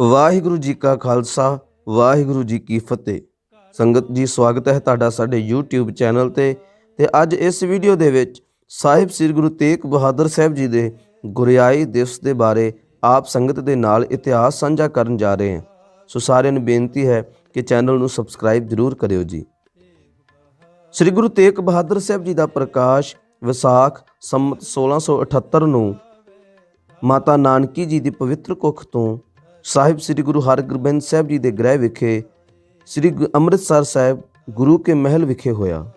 ਵਾਹਿਗੁਰੂ ਜੀ ਕਾ ਖਾਲਸਾ, ਵਾਹਿਗੁਰੂ ਜੀ ਕੀ ਫਤਿਹ। ਸੰਗਤ ਜੀ, ਸਵਾਗਤ ਹੈ ਤੁਹਾਡਾ ਸਾਡੇ YouTube ਚੈਨਲ ਤੇ। ਤੇ ਅੱਜ ਇਸ ਵੀਡੀਓ ਦੇ ਵਿੱਚ ਸਾਹਿਬ ਸ੍ਰੀ ਗੁਰੂ ਤੇਗ ਬਹਾਦਰ ਸਾਹਿਬ ਜੀ ਦੇ ਗੁਰਿਆਈ ਦਿਵਸ ਦੇ ਬਾਰੇ ਆਪ ਸੰਗਤ ਦੇ ਨਾਲ ਇਤਿਹਾਸ ਸਾਂਝਾ ਕਰਨ ਜਾ ਰਹੇ ਹਾਂ। ਸੋ ਸਾਰਿਆਂ ਨੂੰ ਬੇਨਤੀ ਹੈ ਕਿ ਚੈਨਲ ਨੂੰ ਸਬਸਕ੍ਰਾਈਬ ਜ਼ਰੂਰ ਕਰਿਓ ਜੀ। ਸ੍ਰੀ ਗੁਰੂ ਤੇਗ ਬਹਾਦਰ ਸਾਹਿਬ ਜੀ ਦਾ ਪ੍ਰਕਾਸ਼ ਵਿਸਾਖ ਸੰਮਤ 1678 ਨੂੰ ਮਾਤਾ ਨਾਨਕੀ ਜੀ ਦੀ ਪਵਿੱਤਰ ਕੁੱਖ ਤੋਂ ਸਾਹਿਬ ਸ੍ਰੀ ਗੁਰੂ ਹਰਗੋਬਿੰਦ ਸਾਹਿਬ ਜੀ ਦੇ ਗ੍ਰਹਿ ਵਿਖੇ ਸ੍ਰੀ ਅੰਮ੍ਰਿਤਸਰ ਸਾਹਿਬ ਗੁਰੂ ਕੇ ਮਹਿਲ ਵਿਖੇ ਹੋਇਆ।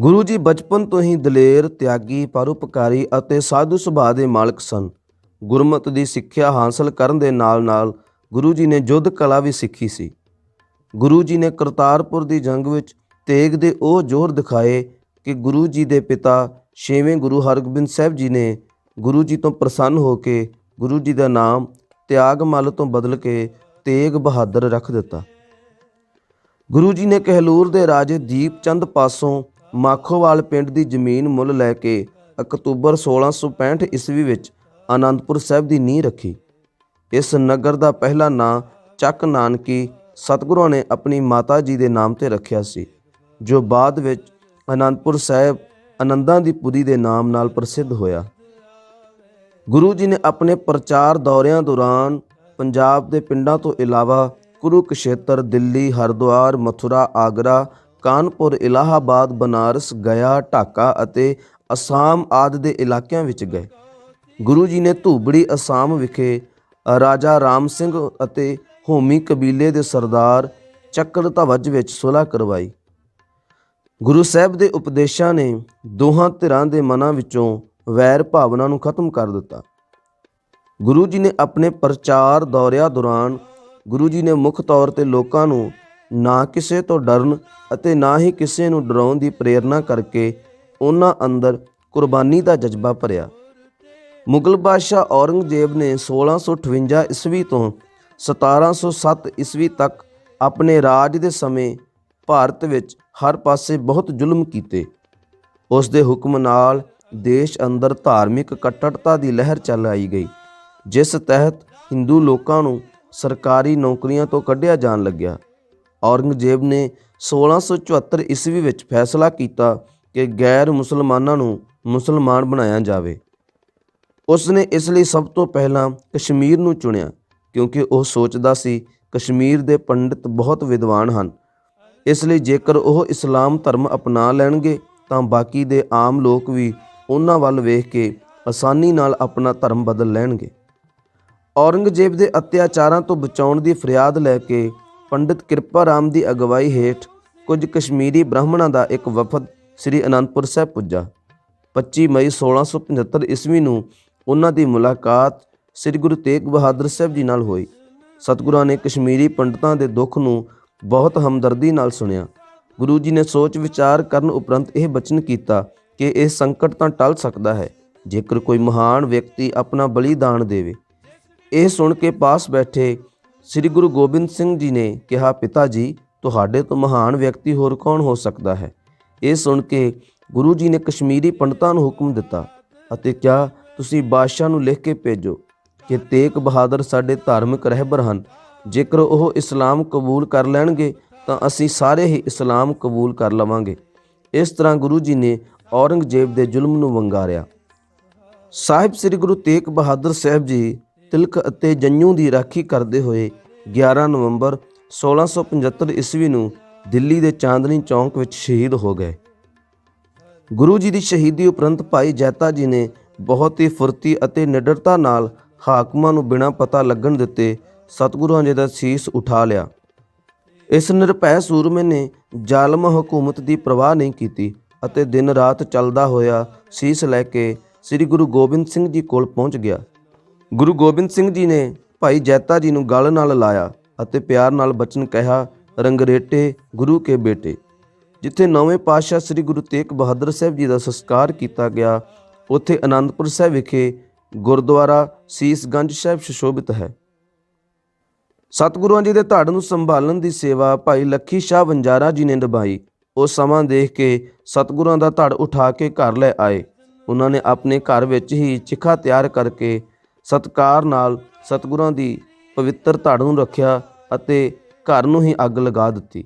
ਗੁਰੂ ਜੀ ਬਚਪਨ ਤੋਂ ਹੀ ਦਲੇਰ, ਤਿਆਗੀ, ਪਰਉਪਕਾਰੀ ਅਤੇ ਸਾਧੂ ਸੁਭਾਅ ਦੇ ਮਾਲਕ ਸਨ। ਗੁਰਮਤ ਦੀ ਸਿੱਖਿਆ ਹਾਸਲ ਕਰਨ ਦੇ ਨਾਲ-ਨਾਲ ਗੁਰੂ ਜੀ ਨੇ ਯੁੱਧ ਕਲਾ ਵੀ ਸਿੱਖੀ ਸੀ। ਗੁਰੂ ਜੀ ਨੇ ਕਰਤਾਰਪੁਰ ਦੀ ਜੰਗ ਵਿੱਚ ਤੇਗ ਦੇ ਉਹ ਜ਼ੋਰ ਦਿਖਾਏ ਕਿ ਗੁਰੂ ਜੀ ਦੇ ਪਿਤਾ ਛੇਵੇਂ ਗੁਰੂ ਹਰਗੋਬਿੰਦ ਸਾਹਿਬ ਜੀ ਨੇ ਗੁਰੂ ਜੀ ਤੋਂ ਪ੍ਰਸੰਨ ਹੋ ਕੇ ਗੁਰੂ ਜੀ ਦਾ ਨਾਮ ਤਿਆਗਮਲ ਤੋਂ ਬਦਲ ਕੇ ਤੇਗ ਬਹਾਦਰ ਰੱਖ ਦਿੱਤਾ। ਗੁਰੂ ਜੀ ਨੇ ਕਹਿਲੂਰ ਦੇ ਰਾਜੇ ਦੀਪ ਚੰਦ ਪਾਸੋਂ ਮਾਖੋਵਾਲ ਪਿੰਡ ਦੀ ਜ਼ਮੀਨ ਮੁੱਲ ਲੈ ਕੇ ਅਕਤੂਬਰ 1665 ਈਸਵੀ ਵਿੱਚ ਆਨੰਦਪੁਰ ਸਾਹਿਬ ਦੀ ਨੀਂਹ ਰੱਖੀ। ਇਸ ਨਗਰ ਦਾ ਪਹਿਲਾ ਨਾਂ ਚੱਕ ਨਾਨਕੀ ਸਤਿਗੁਰਾਂ ਨੇ ਆਪਣੀ ਮਾਤਾ ਜੀ ਦੇ ਨਾਮ ਤੇ ਰੱਖਿਆ ਸੀ, ਜੋ ਬਾਅਦ ਵਿੱਚ ਆਨੰਦਪੁਰ ਸਾਹਿਬ ਆਨੰਦਾਂ ਦੀ ਪੁਰੀ ਦੇ ਨਾਮ ਨਾਲ ਪ੍ਰਸਿੱਧ ਹੋਇਆ। ਗੁਰੂ ਜੀ ਨੇ ਆਪਣੇ ਪ੍ਰਚਾਰ ਦੌਰਿਆਂ ਦੌਰਾਨ ਪੰਜਾਬ ਦੇ ਪਿੰਡਾਂ ਤੋਂ ਇਲਾਵਾ ਕੁਰੂਕਸ਼ੇਤਰ, ਦਿੱਲੀ, ਹਰਿਦੁਆਰ, ਮਥੁਰਾ, ਆਗਰਾ, ਕਾਨਪੁਰ, ਇਲਾਹਾਬਾਦ, ਬਨਾਰਸ, ਗਿਆ, ਢਾਕਾ ਅਤੇ ਅਸਾਮ ਆਦਿ ਦੇ ਇਲਾਕਿਆਂ ਵਿੱਚ ਗਏ। ਗੁਰੂ ਜੀ ਨੇ ਧੂਬੜੀ ਅਸਾਮ ਵਿਖੇ ਰਾਜਾ ਰਾਮ ਸਿੰਘ ਅਤੇ ਹੋਮੀ ਕਬੀਲੇ ਦੇ ਸਰਦਾਰ ਚੱਕਰ ਧਵਜ ਵਿੱਚ ਸੁਲ੍ਹਾ ਕਰਵਾਈ। ਗੁਰੂ ਸਾਹਿਬ ਦੇ ਉਪਦੇਸ਼ਾਂ ਨੇ ਦੋਹਾਂ ਧਿਰਾਂ ਦੇ ਮਨਾਂ ਵਿੱਚੋਂ ਵੈਰ ਭਾਵਨਾ ਨੂੰ ਖਤਮ ਕਰ ਦਿੱਤਾ। ਗੁਰੂ ਜੀ ਨੇ ਆਪਣੇ ਪ੍ਰਚਾਰ ਦੌਰਿਆਂ ਦੌਰਾਨ ਗੁਰੂ ਜੀ ਨੇ ਮੁੱਖ ਤੌਰ ਤੇ ਲੋਕਾਂ ਨੂੰ ਨਾ ਕਿਸੇ ਤੋਂ ਡਰਨ ਅਤੇ ਨਾ ਹੀ ਕਿਸੇ ਨੂੰ ਡਰਾਉਣ ਦੀ ਪ੍ਰੇਰਣਾ ਕਰਕੇ ਉਹਨਾਂ ਅੰਦਰ ਕੁਰਬਾਨੀ ਦਾ ਜਜ਼ਬਾ ਭਰਿਆ। ਮੁਗਲ ਬਾਦਸ਼ਾਹ ਔਰੰਗਜ਼ੇਬ ਨੇ 1658 ਈਸਵੀ ਤੋਂ 1707 ਈਸਵੀ ਤੱਕ ਆਪਣੇ ਰਾਜ ਦੇ ਸਮੇਂ ਭਾਰਤ ਵਿੱਚ ਹਰ ਪਾਸੇ ਬਹੁਤ ਜ਼ੁਲਮ ਕੀਤੇ। ਉਸ ਦੇ ਹੁਕਮ ਨਾਲ ਦੇਸ਼ ਅੰਦਰ ਧਾਰਮਿਕ ਕੱਟੜਤਾ ਦੀ ਲਹਿਰ ਚੱਲ ਗਈ, ਜਿਸ ਤਹਿਤ ਹਿੰਦੂ ਲੋਕਾਂ ਨੂੰ ਸਰਕਾਰੀ ਨੌਕਰੀਆਂ ਤੋਂ ਕੱਢਿਆ ਜਾਣ ਲੱਗਿਆ। ਔਰੰਗਜ਼ੇਬ ਨੇ 1674 ਈਸਵੀ ਵਿੱਚ ਫੈਸਲਾ ਕੀਤਾ ਕਿ ਗੈਰ ਮੁਸਲਮਾਨਾਂ ਨੂੰ ਮੁਸਲਮਾਨ ਬਣਾਇਆ ਜਾਵੇ। ਉਸ ਨੇ ਇਸ ਲਈ ਸਭ ਤੋਂ ਪਹਿਲਾਂ ਕਸ਼ਮੀਰ ਨੂੰ ਚੁਣਿਆ, ਕਿਉਂਕਿ ਉਹ ਸੋਚਦਾ ਸੀ ਕਸ਼ਮੀਰ ਦੇ ਪੰਡਿਤ ਬਹੁਤ ਵਿਦਵਾਨ ਹਨ। ਇਸ ਲਈ ਜੇਕਰ ਉਹ ਇਸਲਾਮ ਧਰਮ ਅਪਣਾ ਲੈਣਗੇ, ਤਾਂ ਬਾਕੀ ਦੇ ਆਮ ਲੋਕ ਵੀ ਉਹਨਾਂ ਵੱਲ ਵੇਖ ਕੇ ਆਸਾਨੀ ਨਾਲ ਆਪਣਾ ਧਰਮ ਬਦਲ ਲੈਣਗੇ। ਔਰੰਗਜ਼ੇਬ ਦੇ ਅਤਿਆਚਾਰਾਂ ਤੋਂ ਬਚਾਉਣ ਦੀ ਫਰਿਆਦ ਲੈ ਕੇ ਪੰਡਿਤ ਕਿਰਪਾ ਰਾਮ ਦੀ ਅਗਵਾਈ ਹੇਠ ਕੁਝ ਕਸ਼ਮੀਰੀ ਬ੍ਰਾਹਮਣਾਂ ਦਾ ਇੱਕ ਵਫਦ ਸ੍ਰੀ ਅਨੰਦਪੁਰ ਸਾਹਿਬ ਪੁੱਜਾ। 25 ਮਈ 1675 ਈਸਵੀ ਨੂੰ ਉਹਨਾਂ ਦੀ ਮੁਲਾਕਾਤ ਸ੍ਰੀ ਗੁਰੂ ਤੇਗ ਬਹਾਦਰ ਸਾਹਿਬ ਜੀ ਨਾਲ ਹੋਈ। ਸਤਿਗੁਰਾਂ ਨੇ ਕਸ਼ਮੀਰੀ ਪੰਡਤਾਂ ਦੇ ਦੁੱਖ ਨੂੰ ਬਹੁਤ ਹਮਦਰਦੀ ਨਾਲ ਸੁਣਿਆ। ਗੁਰੂ ਜੀ ਨੇ ਸੋਚ ਵਿਚਾਰ ਕਰਨ ਉਪਰੰਤ ਇਹ ਬਚਨ ਕੀਤਾ ਕਿ ਇਹ ਸੰਕਟ ਤਾਂ ਟਲ ਸਕਦਾ ਹੈ, ਜੇਕਰ ਕੋਈ ਮਹਾਨ ਵਿਅਕਤੀ ਆਪਣਾ ਬਲੀਦਾਨ ਦੇਵੇ। ਇਹ ਸੁਣ ਕੇ ਪਾਸ ਬੈਠੇ ਸ੍ਰੀ ਗੁਰੂ ਗੋਬਿੰਦ ਸਿੰਘ ਜੀ ਨੇ ਕਿਹਾ ਪਿਤਾ ਜੀ ਤੁਹਾਡੇ ਤੋਂ ਮਹਾਨ ਵਿਅਕਤੀ ਹੋਰ ਕੌਣ ਹੋ ਸਕਦਾ ਹੈ? ਇਹ ਸੁਣ ਕੇ ਗੁਰੂ ਜੀ ਨੇ ਕਸ਼ਮੀਰੀ ਪੰਡਤਾਂ ਨੂੰ ਹੁਕਮ ਦਿੱਤਾ, ਅਤੇ ਕਿਹਾ ਤੁਸੀਂ ਬਾਦਸ਼ਾਹ ਨੂੰ ਲਿਖ ਕੇ ਭੇਜੋ ਕਿ ਤੇਗ ਬਹਾਦਰ ਸਾਡੇ ਧਾਰਮਿਕ ਰਹਿਬਰ ਹਨ। ਜੇਕਰ ਉਹ ਇਸਲਾਮ ਕਬੂਲ ਕਰ ਲੈਣਗੇ, ਤਾਂ ਅਸੀਂ ਸਾਰੇ ਹੀ ਇਸਲਾਮ ਕਬੂਲ ਕਰ ਲਵਾਂਗੇ। ਇਸ ਤਰ੍ਹਾਂ ਗੁਰੂ ਜੀ ਨੇ ਔਰੰਗਜ਼ੇਬ ਦੇ ਜ਼ੁਲਮ ਨੂੰ ਵੰਗਾਰਿਆ। ਸਾਹਿਬ ਸ੍ਰੀ ਗੁਰੂ ਤੇਗ ਬਹਾਦਰ ਸਾਹਿਬ ਜੀ ਤਿਲਕ ਅਤੇ ਜੰਨੂ ਦੀ ਰਾਖੀ ਕਰਦੇ ਹੋਏ 11 ਨਵੰਬਰ 1675 ਈਸਵੀ ਨੂੰ ਦਿੱਲੀ ਦੇ ਚਾਂਦਨੀ ਚੌਂਕ ਵਿੱਚ ਸ਼ਹੀਦ ਹੋ ਗਏ। ਗੁਰੂ ਜੀ ਦੀ ਸ਼ਹੀਦੀ ਉਪਰੰਤ ਭਾਈ ਜੈਤਾ ਜੀ ਨੇ ਬਹੁਤ ਹੀ ਫੁਰਤੀ ਅਤੇ ਨਿਡਰਤਾ ਨਾਲ ਹਾਕਮਾਂ ਨੂੰ ਬਿਨਾਂ ਪਤਾ ਲੱਗਣ ਦਿੱਤੇ ਸਤਿਗੁਰਾਂ ਜੀ ਦਾ ਸੀਸ ਉਠਾ ਲਿਆ। ਇਸ ਨਿਰਭੈ ਸੂਰਮੇ ਨੇ ਜ਼ਾਲਮ ਹਕੂਮਤ ਦੀ ਪਰਵਾਹ ਨਹੀਂ ਕੀਤੀ। ਅਤੇ ਦਿਨ ਰਾਤ ਚੱਲਦਾ ਹੋਇਆ ਸੀਸ ਲੈ ਕੇ ਸ੍ਰੀ ਗੁਰੂ ਗੋਬਿੰਦ ਸਿੰਘ ਜੀ ਕੋਲ ਪਹੁੰਚ ਗਿਆ। ਗੁਰੂ ਗੋਬਿੰਦ ਸਿੰਘ ਜੀ ਨੇ ਭਾਈ ਜੈਤਾ ਜੀ ਨੂੰ ਗਲ ਨਾਲ ਲਾਇਆ ਅਤੇ ਪਿਆਰ ਨਾਲ ਬਚਨ ਕਿਹਾ, ਰੰਗਰੇਟੇ ਗੁਰੂ ਕੇ ਬੇਟੇ। ਜਿੱਥੇ ਨੌਵੇਂ ਪਾਤਸ਼ਾਹ ਸ੍ਰੀ ਗੁਰੂ ਤੇਗ ਬਹਾਦਰ ਸਾਹਿਬ ਜੀ ਦਾ ਸੰਸਕਾਰ ਕੀਤਾ ਗਿਆ, ਉੱਥੇ ਆਨੰਦਪੁਰ ਸਾਹਿਬ ਵਿਖੇ ਗੁਰਦੁਆਰਾ ਸੀਸਗੰਜ ਸਾਹਿਬ ਸੁਸ਼ੋਭਿਤ ਹੈ। ਸਤਿਗੁਰੂਆਂ ਜੀ ਦੇ ਧੜ ਨੂੰ ਸੰਭਾਲਣ ਦੀ ਸੇਵਾ ਭਾਈ ਲੱਖੀ ਸ਼ਾਹ ਵੰਜਾਰਾ ਜੀ ਨੇ ਨਿਭਾਈ। ਉਹ ਸਮਾਂ ਦੇਖ ਕੇ ਸਤਿਗੁਰਾਂ ਦਾ ਧੜ ਉਠਾ ਕੇ ਘਰ ਲੈ ਆਏ। ਉਹਨਾਂ ਨੇ ਆਪਣੇ ਘਰ ਵਿੱਚ ਹੀ ਚਿਖਾ ਤਿਆਰ ਕਰਕੇ ਸਤਕਾਰ ਨਾਲ ਸਤਿਗੁਰਾਂ ਦੀ ਪਵਿੱਤਰ ਧੜ ਨੂੰ ਰੱਖਿਆ ਅਤੇ ਘਰ ਨੂੰ ਹੀ ਅੱਗ ਲਗਾ ਦਿੱਤੀ।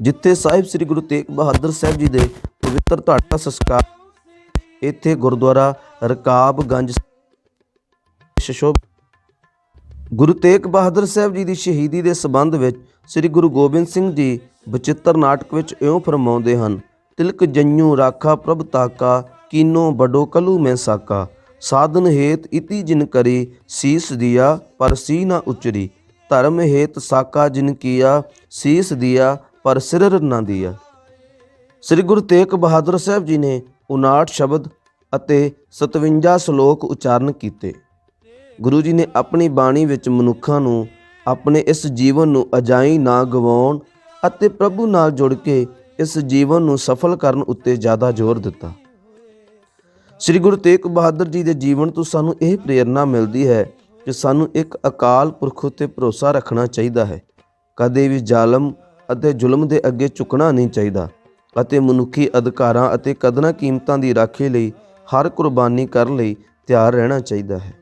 ਜਿੱਥੇ ਸਾਹਿਬ ਸ੍ਰੀ ਗੁਰੂ ਤੇਗ ਬਹਾਦਰ ਸਾਹਿਬ ਜੀ ਦੇ ਪਵਿੱਤਰ ਧੜ ਦਾ ਸੰਸਕਾਰ, ਇੱਥੇ ਗੁਰਦੁਆਰਾ ਰਕਾਬਗੰਜ ਸ਼ਸ਼ੋਭ ਗੁਰੂ ਤੇਗ ਬਹਾਦਰ ਸਾਹਿਬ ਜੀ ਦੀ ਸ਼ਹੀਦੀ ਦੇ ਸੰਬੰਧ ਵਿੱਚ ਸ੍ਰੀ ਗੁਰੂ ਗੋਬਿੰਦ ਸਿੰਘ ਜੀ ਬਚਿੱਤਰ ਨਾਟਕ ਵਿੱਚ ਇਉਂ ਫਰਮਾਉਂਦੇ ਹਨ, ਤਿਲਕ ਜੰਨੂ ਰਾਖਾ ਪ੍ਰਭ ਤਾਕਾ, ਕੀਨੋ ਬਡੋ ਕਲੂ ਮੈਂ ਸਾਕਾ। ਸਾਧਨ ਹੇਤ ਇਤੀ ਜਿਨ ਕਰੀ, ਸੀਸ ਦਿਆ ਪਰ ਸੀ ਨਾ ਉਚਰੀ। ਧਰਮ ਹੇਤ ਸਾਕਾ ਜਿਨ ਕੀਆ, ਸੀਸ ਦਿਆ ਪਰ ਸਿਰ ਨਾ ਦਿਆ। ਸ੍ਰੀ ਗੁਰੂ ਤੇਗ ਬਹਾਦਰ ਸਾਹਿਬ ਜੀ ਨੇ 59 ਸ਼ਬਦ ਅਤੇ 57 ਸ਼ਲੋਕ ਉਚਾਰਨ ਕੀਤੇ। ਗੁਰੂ ਜੀ ਨੇ ਆਪਣੀ ਬਾਣੀ ਵਿੱਚ ਮਨੁੱਖਾਂ ਨੂੰ ਆਪਣੇ ਇਸ ਜੀਵਨ ਨੂੰ ਅਜਾਈ ਨਾ ਗਵਾਉਣ ਅਤੇ ਪ੍ਰਭੂ ਨਾਲ ਜੁੜ ਕੇ ਇਸ ਜੀਵਨ ਨੂੰ ਸਫਲ ਕਰਨ ਉੱਤੇ ਜ਼ਿਆਦਾ ਜ਼ੋਰ ਦਿੱਤਾ। ਸ੍ਰੀ ਗੁਰੂ ਤੇਗ ਬਹਾਦਰ ਜੀ ਦੇ ਜੀਵਨ ਤੋਂ ਸਾਨੂੰ ਇਹ ਪ੍ਰੇਰਣਾ ਮਿਲਦੀ ਹੈ ਕਿ ਸਾਨੂੰ ਇੱਕ ਅਕਾਲ ਪੁਰਖ ਉੱਤੇ ਭਰੋਸਾ ਰੱਖਣਾ ਚਾਹੀਦਾ ਹੈ। ਕਦੇ ਵੀ ਜ਼ਾਲਮ ਅਤੇ ਜ਼ੁਲਮ ਦੇ ਅੱਗੇ ਝੁਕਣਾ ਨਹੀਂ ਚਾਹੀਦਾ ਅਤੇ ਮਨੁੱਖੀ ਅਧਿਕਾਰਾਂ ਅਤੇ ਕਦਰਾਂ ਕੀਮਤਾਂ ਦੀ ਰਾਖੀ ਲਈ ਹਰ ਕੁਰਬਾਨੀ ਕਰਨ ਲਈ ਤਿਆਰ ਰਹਿਣਾ ਚਾਹੀਦਾ ਹੈ।